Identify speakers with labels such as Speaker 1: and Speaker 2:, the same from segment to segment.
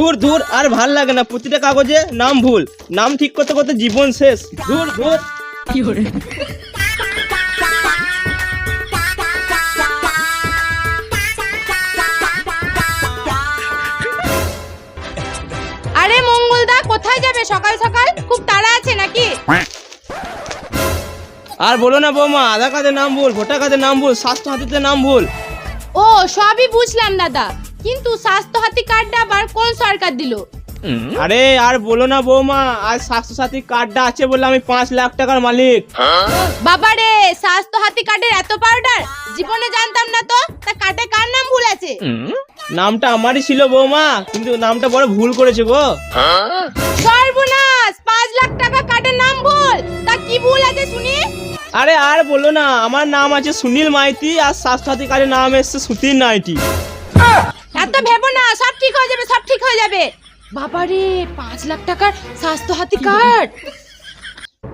Speaker 1: ধুর ধুর আর ভালো লাগে না। প্রতিটা কাগজে নাম ভুল। নাম ঠিক করতে করতে জীবন শেষ। ধুর ধুর।
Speaker 2: আরে মঙ্গলদা কোথায় যাবে? সকাল সকাল? খুব তাড়া আছে নাকি?
Speaker 1: আর বলো না বৌমা আধার কার্ডের নাম ভুল ভোটার কার্ডের নাম ভুল স্বাস্থ্য হাতিতে নাম ভুল।
Speaker 2: ও সবই বুঝলাম দাদা। কিন্তু স্বাস্থ্য হাতি কার্ডটা আবার কোন সরকার দিল?
Speaker 1: আরে আর বলো না বৌমা আজ স্বাস্থ্য সাথী কার্ডটা আছে বলে আমি পাঁচ লাখ টাকার মালিক।
Speaker 2: বাবা রে স্বাস্থ্য সাথী কার্ডের এত পাউডার জীবনে জানতাম না তো তা কার্ডে কার নাম ভুল আছে?
Speaker 1: নামটা আমারই ছিল বৌমা কিন্তু নামটা বড় ভুল করেছে গো।
Speaker 2: সর্বনাশ পাঁচ লাখ টাকা কার্ডের নাম ভুল। তা কি ভুল আছে শুনি?
Speaker 1: আরে আর বলো না আমার নাম আছে সুনীল মাইতি আর স্বাস্থ্য সাথী কার্ডের নাম এসছে সুতির নাইটি।
Speaker 2: এত ভেবো না সব ঠিক হয়ে যাবে সব ঠিক হয়ে যাবে। বাবারে পাঁচ লাখ টাকার স্বাস্থ্য হাতি কার্ড।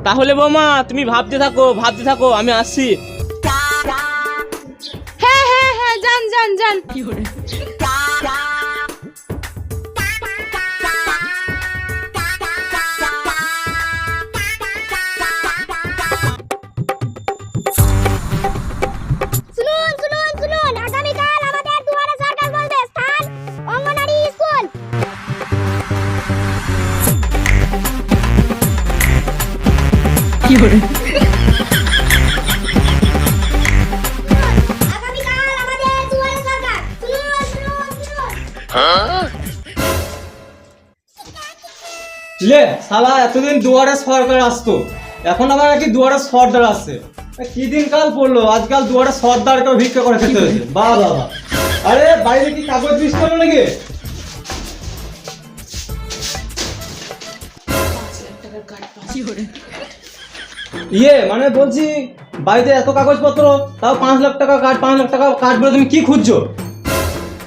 Speaker 1: তাহলে বৌমা তুমি ভাবতে থাকো ভাবতে থাকো আমি আসছি।
Speaker 2: হ্যাঁ হ্যাঁ হ্যাঁ যান যান যান।
Speaker 3: লে শালা এতদিন দুয়ারে সরকার আসতো। এখন আবার নাকি দুয়ারে সর্দার আসছে। কি দিন কাল পড়ল? আজকাল দুয়ারে সর্দারকেও ভিক্ষা করে খেতে হয়েছে। বা বাবা আরে বাইরে কি কাগজ বৃষ্টি হলো নাকি? ইয়ে মানে বলছি বাড়িতে এত কাগজপত্র তাও পাঁচ লাখ টাকা কাঠ পাঁচ লাখ টাকা কাঠ বলে তুমি কি খুঁজছো?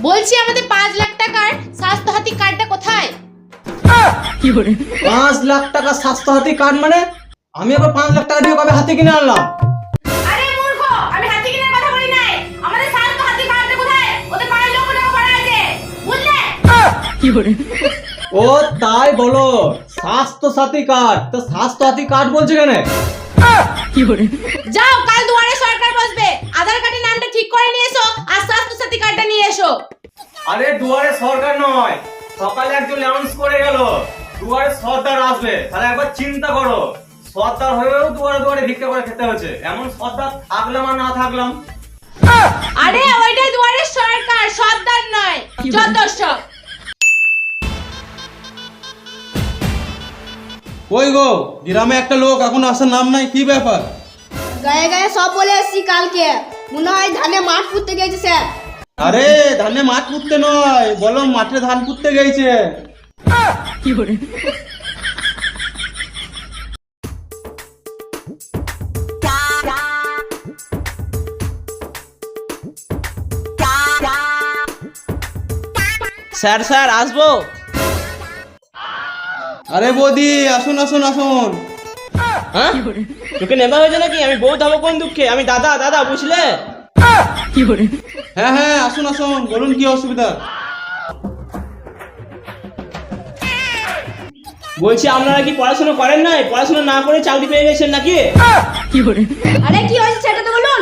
Speaker 2: বলছি আমাদের পাঁচ লাখ টাকার স্বাস্থ্য হাতি
Speaker 3: পাঁচ লাখ টাকা স্বাস্থ্য হাতি কাঠ মানে? আমি আবার পাঁচ লাখ টাকা দিয়ে কবে হাতে কিনে আনলাম?
Speaker 2: আরে মূর্খ আমি হাতি কিনার কথা বলি নাই। আমাদের স্বাস্থ্য হাতি কার্ডটা কোথায়? ওতে পাঁচ লক্ষ টাকা পড়া আছে। বুঝলে?
Speaker 3: ও তাই বলো। স্বাস্থ্য সাথী কার্ড। তো স্বাস্থ্য সাথী কার্ড বলছে কেন?
Speaker 2: যাও কাল দুয়ারে সরকার বসবে। আধার কার্ডের নামটা ঠিক করে নিয়ে এসো আর স্বাস্থ্য সাথী কার্ডটা নিয়ে এসো।
Speaker 3: আরে দুয়ারে সরকার নয়। সকালে একজন অ্যানাউন্স করে গেল। দুয়ারে সর্দার আসবে। তাহলে একবার চিন্তা করো। সর্দার হয়েও দুয়ারে দুয়ারে ভিক্ষা করে খেতে হয়েছে। এমন সর্দার থাকলাম আর না থাকলাম?
Speaker 2: আরে ওইটাই দুয়ারে সরকার সর্দার নয়
Speaker 4: ওই গো? গ্রামে একটা লোক এখন আসার নাম নাই কি ব্যাপার?
Speaker 5: গায়ে গায়ে সব বলে এসছি কালকে। মনে হয় ধানে মাঠ পুঁততে গেছে স্যার।
Speaker 4: আরে ধানে মাঠ পুঁততে নয় বলো মাঠে ধান পুঁততে গেছে।
Speaker 1: স্যার স্যার আসব।
Speaker 4: আরে বৌদি আসুন আসুন আসুন।
Speaker 1: হ্যাঁ? তোকে নেবা হয়েছে নাকি? আমি বউ ধাবো কোন দুঃখে? আমি দাদা দাদা বুঝলে?
Speaker 4: হ্যাঁ হ্যাঁ আসুন আসুন বলুন কি অসুবিধা?
Speaker 1: বলছি আপনারা কি পড়াশোনা করেন নাই? পড়াশোনা না করে চাকরি পেয়ে গেছেন নাকি?
Speaker 5: আরে কি হয়েছে সেটা তো বলুন।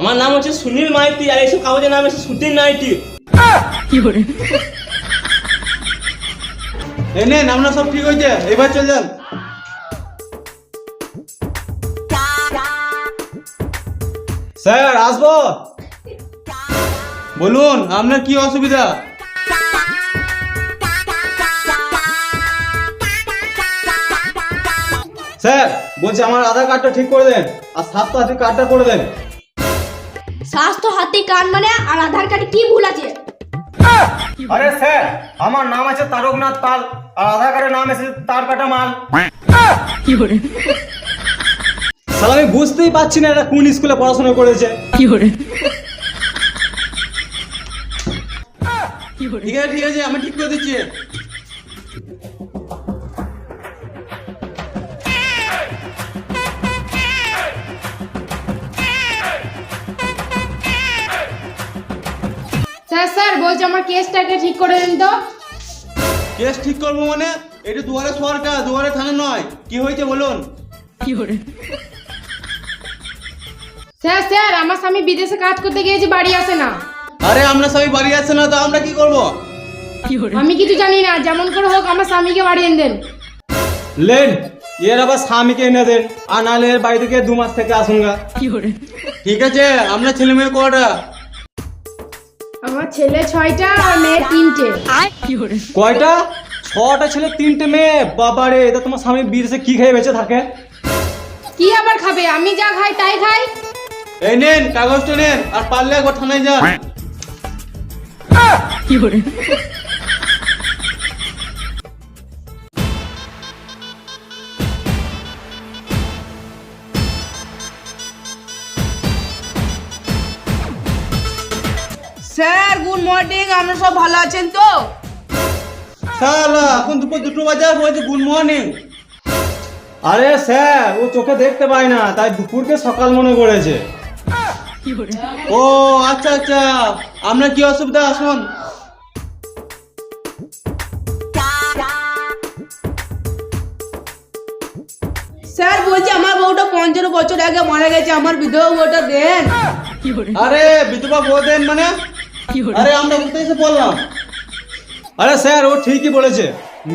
Speaker 1: আমার নাম হচ্ছে সুনীল মাইতি আর এইসব কাগজের নাম হচ্ছে সুতির নাইটি।
Speaker 4: এই নেন আপনার সব ঠিক হয়েছে এবার চল যান।
Speaker 3: স্যার আসব?
Speaker 4: বলুন আপনার কি অসুবিধা?
Speaker 3: স্যার বলছি আমার আধার কার্ডটা ঠিক করে দেন আর স্বাস্থ্য সাথী কার্ডটা করে দেন।
Speaker 5: স্বাস্থ্য হাতি কার্ড মানে আর আধার কার্ডে কি ভুল আছে?
Speaker 3: আরে স্যার আমার নাম আছে তারকনাথ পাল আর আধার কার্ডের নাম এসেছে তার কাটা মাল। শালা আমি বুঝতেই পারছি না এটা কোন স্কুলে পড়াশোনা করেছে।
Speaker 4: কি করে ঠিক আছে ঠিক আছে আমি ঠিক করে দিচ্ছি।
Speaker 2: বলছি আমার কেসটাকে ঠিক করে দিন তো।
Speaker 4: কেস ঠিক করব মানে? এটা দুয়ারে সরকার দুয়ারে থানা নয়। কি হয়েছে বলুন? কি করে?
Speaker 2: স্যার স্যার আমার স্বামী বিদেশে কাজ করতে গিয়েছে বাড়ি আসে না।
Speaker 4: আরে আমরা সবাই বাড়ি আসছে না তো আমরা কি করব?
Speaker 2: আমি কিছু জানি না যেমন করে হোক আমার স্বামীকে বাড়ি এনে দেন।
Speaker 3: লেন এর আবার স্বামীকে এনে দেন আর নাহলে এর বাড়ি থেকে দু মাস থেকে আসুঙ্গা
Speaker 4: ঠিক আছে আমরা ছেলে মেয়ে কটা
Speaker 2: ছেলে ছয়টা আর মেয়ে তিনটে।
Speaker 3: কয়টা? ছটা ছেলে তিনটে মেয়ে? বাবারে এটা তোমার স্বামী বিদেশে কি খেয়ে বেঁচে থাকে?
Speaker 2: কি আবার খাবে? আমি যা খাই তাই খাই?
Speaker 4: এই নেন কাগজটা নেন আর পারলে একবার থানায় যান।
Speaker 6: স্যার গুড মর্নিং আপনারা সব ভালো আছেন তো?
Speaker 4: শালা এখন দুপুর দুটো বাজার গুড মর্নিং
Speaker 3: আরে স্যার ও চোখে দেখতে পায় না তাই দুপুরকে সকাল মনে করেছে।
Speaker 4: ও আচ্ছা আচ্ছা আপনার কি অসুবিধা? আসুন।
Speaker 6: স্যার বলছি আমার বউটা পঞ্চান্ন বছর আগে মারা গেছে আমার বিধবা বউটা দেন।
Speaker 4: আরে বিধবা বউ দেন মানে? আরে আমরা কোথায় এসে বললাম।
Speaker 3: আরে স্যার ও ঠিকই বলেছে।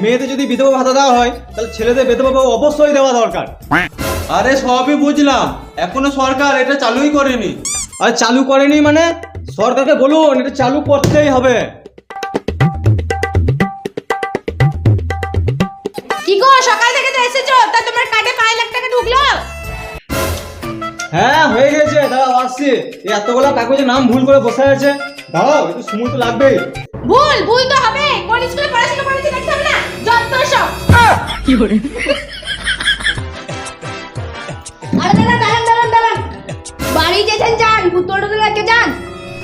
Speaker 3: মেয়েদের যদি বিধবা ভাতা দেওয়া হয় তাহলে ছেলেদের বিধবা ভাতা অবশ্যই দেওয়া দরকার।
Speaker 4: আরে সবই বুঝলাম। এখনও সরকার এটা চালুই করেনি।
Speaker 3: আর চালু করেনি মানে? সরকারকে বলুন এটা চালু করতেই হবে।
Speaker 2: কি গো সকাল থেকে তো এসেছ? তা তোমার কার্ডে পাঁচ লাখ টাকা ঢুকলো?
Speaker 3: হ্যাঁ হয়ে গেছে। দাঁড়াও আসছি। এই এতগুলো কাগজে নাম ভুল করে বসে আছে। দাঁড়াও একটু সময় তো লাগবেই।
Speaker 2: ভুল ভুল তো হবে। কোন স্কুলে পড়াশোনা করেছি দেখতে হবে না? যত সব।
Speaker 5: কি করে আরে দাদা দাঁড়ান দাঁড়ান দাঁড়ান। বাড়ি যেছেন যান পুতুলটা রেখে যান।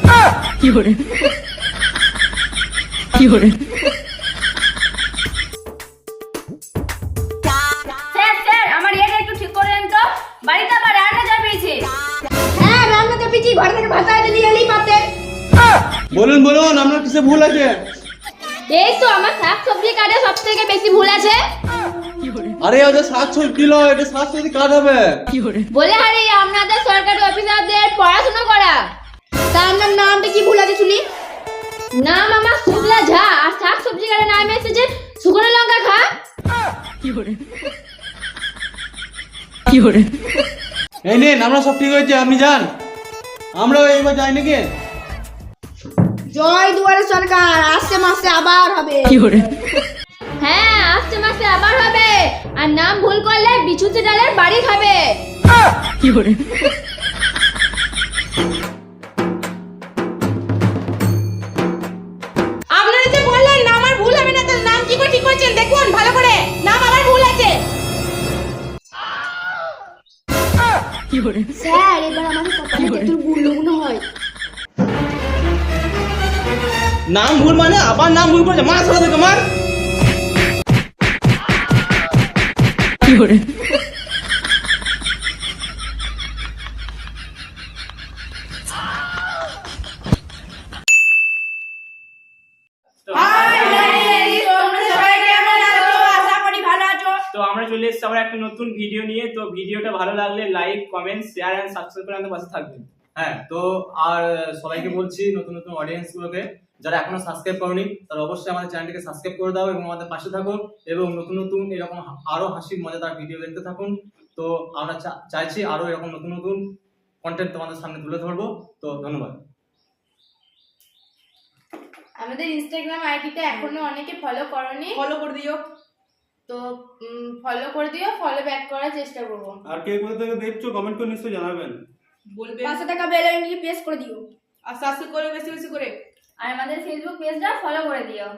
Speaker 7: স্যার
Speaker 5: এলেই পারতেন।
Speaker 4: বলুন বলুন আপনার কিসে ভুল আছে?
Speaker 5: এই তো আমার শাক সবজি কাটে সব থেকে বেশি ভুল আছে।
Speaker 4: আরে শাক সবজি লয় এটা শাক সবজি কাট হবে
Speaker 5: বলে হারি আপনাদের সরকারি অফিসারদের পড়াশোনা করা। তা আপনার নামটা কি ভুল আছে শুনি নাম আমার শুক্লা ঝা আর শাক সবজি কাটে নাম এসেছে শুকনো লঙ্কা খা।
Speaker 4: এই নিন আমরা সব ঠিক হয়েছে আপনি যান। আমরা এইবার যাই নাকি?
Speaker 5: জয় দুয়ারে সরকার আসছে মাসে আবার হবে। হ্যাঁ আসছে মাসে আবার হবে। আর নাম ভুল করলে বিছুতে ডালের বাড়ি খাবে।
Speaker 2: আপনারা যে বললেন না আমার ভুল হবে না তাহলে নাম কি করে ঠিক করেছেন? দেখুন ভালো করে। নাম আমার ভুল আছে।
Speaker 1: নাম ভুল মানে আবার নাম ভুল করেছে। মার সাথে থেকে মার। তো আমরা চলে এসেছি আবার একটা নতুন ভিডিও নিয়ে। তো ভিডিওটা ভালো লাগলে like comment share and subscribe করে আমাদের পাশে থাকবেন।
Speaker 3: হ্যাঁ তো আর সবাইকে বলছি নতুন নতুন অডিয়েন্স গুলোকে যারা এখনও সাবস্ক্রাইব করনি তারা অবশ্যই আমাদের চ্যানেলটিকে সাবস্ক্রাইব করে দাও এবং আমাদের পাশে থাকুন এবং নতুন নতুন এরকম আরও হাসির মজাদার ভিডিও দেখতে থাকুন। তো আমরা চাইছি আরও এরকম নতুন নতুন কন্টেন্ট তোমাদের সামনে তুলে ধরবো। তো ধন্যবাদ।
Speaker 2: আমাদের ইনস্টাগ্রাম আইডিটা এখনও অনেকে ফলো করনি।
Speaker 6: ফলো করে দিও।
Speaker 2: তো ফলো করে দিও ফলো ব্যাক করার চেষ্টা করব।
Speaker 4: আর কে কোথা থেকে দেখছ কমেন্ট করে নিশ্চয়ই জানাবেন।
Speaker 6: বলবে।
Speaker 5: পাঁচশো টাকা বেল আইডি প্রেস করে দিও।
Speaker 6: আর সাবস্ক্রাইব করে বেশি বেশি করে।
Speaker 7: আর আমাদের ফেসবুক পেজটা ফলো করে দিও